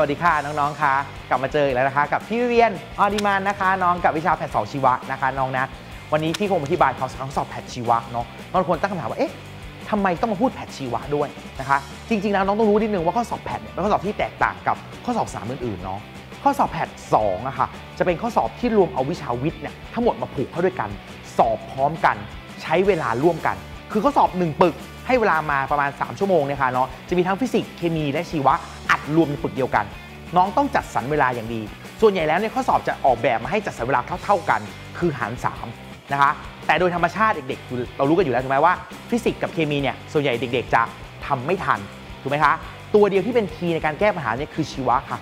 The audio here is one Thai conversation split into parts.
วัสดีค่ะน้องๆค่ะกลับมาเจออีกแล้วนะคะ กับพี่เรียนออดิมานนะคะ น้องกับวิชาแพทย์สองชีวะนะคะน้องนะ วันนี้พี่คงอธิบายข้อสอบแพทย์ชีวะเนาะบางคนตั้งคำถามว่าเอ๊ะทำไมต้องมาพูดแพทย์ชีวะด้วยนะคะ จริงๆแล้วน้องต้องรู้นิดนึงว่าข้อสอบแพทย์เนี่ยเป็นข้อสอบที่แตกต่างกับข้อสอบสามอื่นๆเนาะข้อสอบแพทย์สองอะค่ะจะเป็นข้อสอบที่รวมเอาวิชาวิทย์เนี่ยทั้งหมดมาผูกเข้าด้วยกัน สอบพร้อมกัน ใช้เวลาร่วมกัน คือข้อสอบ 1 ปึกให้เวลามาประมาณ 3 ชั่วโมงเนี่ยค่ะเนาะจะมีทั้งฟิสิกส์เคมีและชีวะ รวมในปึกเดียวกัน น้องต้องจัดสรรเวลาอย่างดี ส่วนใหญ่แล้วเนี่ยข้อสอบจะออกแบบมาให้จัดสรรเวลาเท่าๆกัน คือหาร3นะคะแต่โดยธรรมชาติเด็กๆเรารู้กันอยู่แล้วถูกไหมว่าฟิสิกส์กับเคมีเนี่ยส่วนใหญ่เด็ก ๆ จะทำไม่ทันถูกไหมคะตัวเดียวที่เป็นคีย์ในการแก้ปัญหาเนี่ยคือชีวะค่ะ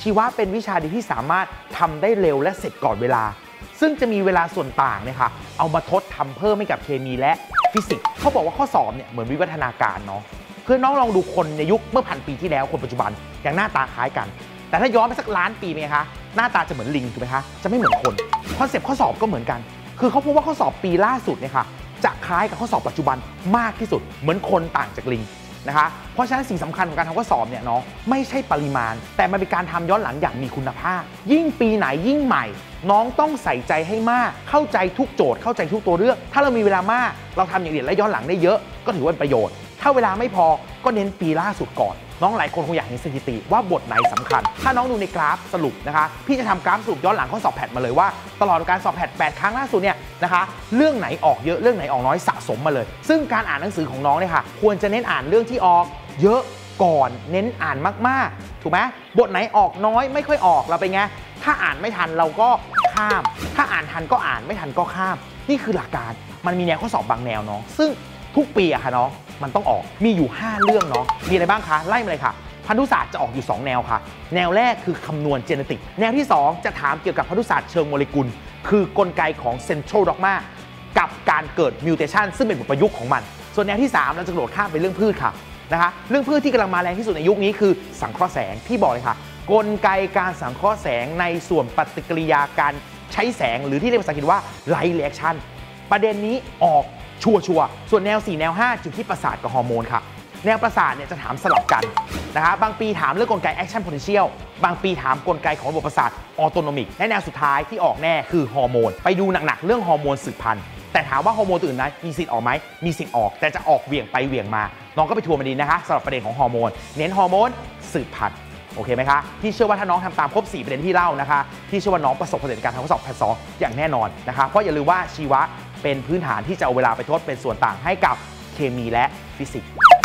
ชีวะเป็นวิชาเดียวที่สามารถทำได้เร็วและเสร็จก่อนเวลา ซึ่งจะมีเวลาส่วนต่างเนี่ยค่ะเอามาทดทำเพิ่มให้กับเคมีและฟิสิกส์เขาบอกว่าข้อสอบเนี่ยเหมือนวิวัฒนาการเนาะ เพื่อนน้องลองดูคนในยุคเมื่อพันปีที่แล้วคนปัจจุบันอย่างหน้าตาคล้ายกัน แต่ถ้าย้อนไปสักล้านปีไหมคะหน้าตาจะเหมือนลิงถูกไหมคะจะไม่เหมือนคนคอนเซปต์ข้อสอบก็เหมือนกัน คือเขาพบว่าข้อสอบปีล่าสุดเนี่ยค่ะจะคล้ายกับข้อสอบปัจจุบันมากที่สุด เหมือนคนต่างจากลิงนะคะเพราะฉะนั้นสิ่งสำคัญของการทำข้อสอบเนี่ยเนาะไม่ใช่ปริมาณ แต่มันเป็นการทำย้อนหลังอย่างมีคุณภาพ ยิ่งปีไหนยิ่งใหม่ น้องต้องใส่ใจให้มาก เข้าใจทุกโจทย์เข้าใจทุกตัวเลือก ถ้าเรามีเวลามาก เราทำอย่างเดียวและย้อนหลังได้เยอะ ก็ถือว่าเป็นประโยชน์ ถ้าเวลาไม่พอก็เน้นปีล่าสุดก่อน น้องหลายคนคงอยากเห็นสถิติว่าบทไหนสำคัญ ถ้าน้องดูในกราฟสรุปนะคะ พี่จะทำกราฟสรุปย้อนหลังข้อสอบแพทมาเลยว่า ตลอดการสอบแพท8ครั้งล่าสุดเนี่ยนะคะเรื่องไหนออกเยอะเรื่องไหนออกน้อยสะสมมาเลย ซึ่งการอ่านหนังสือของน้องเนี่ยค่ะควรจะเน้นอ่านเรื่องที่ออกเยอะก่อนเน้นอ่านมากๆ ถูกไหมบทไหนออกน้อยไม่ค่อยออกเราเป็นไงถ้าอ่านไม่ทันเราก็ข้าม ถ้าอ่านทันก็อ่านไม่ทันก็ข้าม นี่คือหลักการมันมีแนวข้อสอบบางแนวเนาะซึ่ง ทุกปีอะค่ะน้องมันต้องออกมีอยู่ 5 เรื่องเนาะมีอะไรบ้างคะ ไล่มาเลยค่ะ พันธุศาสตร์จะออกอยู่ 2 แนวค่ะ แนวแรกคือคำนวณเจเนติก แนวที่ 2 จะถามเกี่ยวกับพันธุศาสตร์เชิงโมเลกุล คือกลไกของเซนทรัลด็อกมากับการเกิดมิวเทชันซึ่งเป็นบทประยุกต์ของมัน ส่วนแนวที่ 3 เราจะกระโดดข้ามไปเรื่องพืชค่ะนะคะเรื่องพืชที่กำลังมาแรงที่สุดในยุคนี้คือสังเคราะห์แสงพี่บอกเลยค่ะ กลไกการสังเคราะห์แสงในส่วนปฏิกิริยาการใช้แสงหรือที่เรียกภาษาอังกฤษว่าไลท์เรีแอคชั่นประเด็นนี้ออก ชัวชัวส่วนแนว 4 แนว5อยู่ที่ประสาทกับฮอร์โมนค่ะ แนวประสาทเนี่ยจะถามสลับกันนะคะบางปีถามเรื่องกลไก action potential บางปีถามกลไกของระบบประสาท autonomic และแนวสุดท้ายที่ออกแน่คือฮอร์โมนไปดูหนักๆเรื่องฮอร์โมนสืบพันธุ์แต่ถามว่าฮอร์โมนตื่นนั้นมีสิทธิ์ออกไหมมีสิทธิ์ออก แต่จะออกเหวี่ยงไปเหวี่ยงมา น้องก็ไปทัวร์มาดีนะคะสำหรับประเด็นของฮอร์โมน เน้นฮอร์โมนสืบพันธุ์โอเคไหมคะพี่เชื่อว่าถ้าน้องทำตามครบ 4 ประเด็นที่เล่านะคะพี่เชื่อว่าน้องประสบความสำเร็จในการทำข้อสอบแพทสองอย่างแน่นอนนะคะเพราะอย่าลืมว่าชีวะ เป็นพื้นฐานที่จะเอาเวลาไปทดเป็นส่วนต่างให้กับเคมีและฟิสิกส์